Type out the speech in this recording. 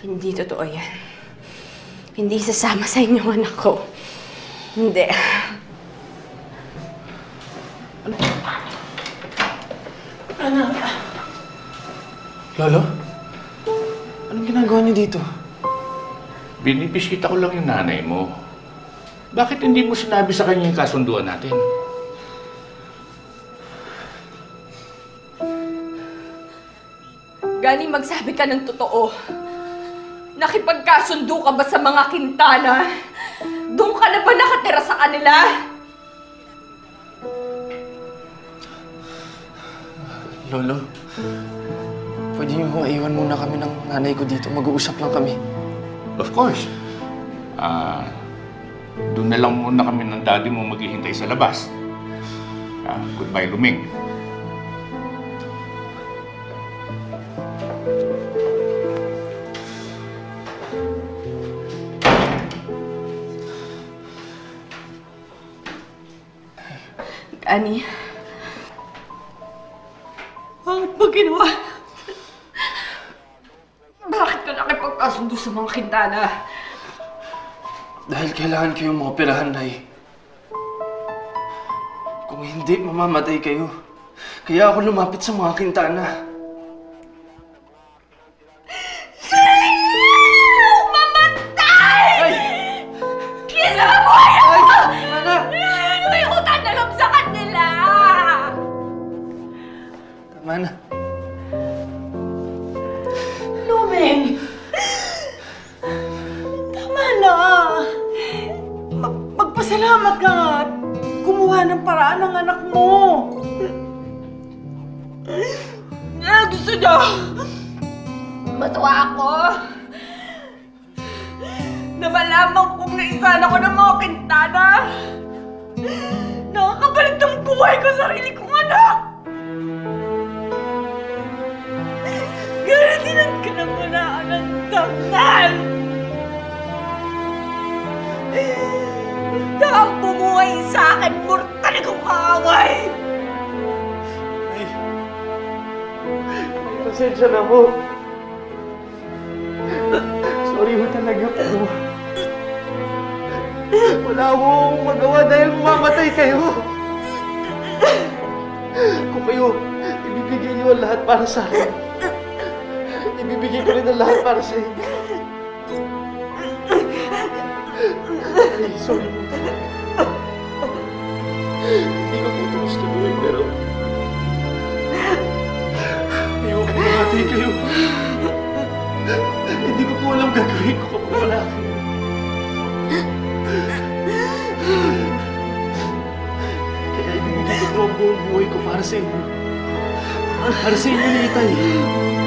Hindi totoo yan. Hindi sasama sa inyo ang anak ko. Hindi. Lolo? Anong ginagawa niyo dito? Binibiskita ko lang yung nanay mo. Bakit hindi mo sinabi sa kanya yung kasunduan natin? Gani magsabi ka ng totoo. Nakipagkasundo ka ba sa mga kintana? Doon ka na ba nakatira sa kanila? Lolo, pwede niyo kong iwan muna kami ng nanay ko dito. Mag-uusap lang kami. Of course. Ah, doon na lang muna kami ng daddy mo maghihintay sa labas. Ah, goodbye, Luming. Gani. Bakit mo ginawa? Bakit ka nakipagkasundo sa mga kintana? Dahil kailangan kayong maoperahan, Nay. Kung hindi, mamamatay kayo. Kaya ako lumapit sa mga kintana. Tama na. Lumeng! Tama na! Ma- magpasalamat ka nga at kumuha ng paraan ng anak mo. Ano gusto niyo? Matuwa ako. Na malaman kong naisan ako ng mga kintana. Nakakabalit ng buhay ko sa sarili kong anak. Ganatinan ka na muna ng tangal. Na ang bumuhay sa akin, mortal kong kaaway. Ay, pasensya na ho. Sorry ho talaga pero wala ho akong magawa dahil mamamatay kayo. Kung kayo, ibibigay niyo ang lahat para sa akin. Ibibigay ko rin ang lahat para sa inyo. Ay, sorry po. Hindi ko po ito gusto gawin, pero... Ayoko mamatay kayo. Hindi ko po alam gagawin ko kapag wala kayo. Kaya ibibigay ko po ang buong buhay ko para sa inyo. Para sa inyo ni Itay.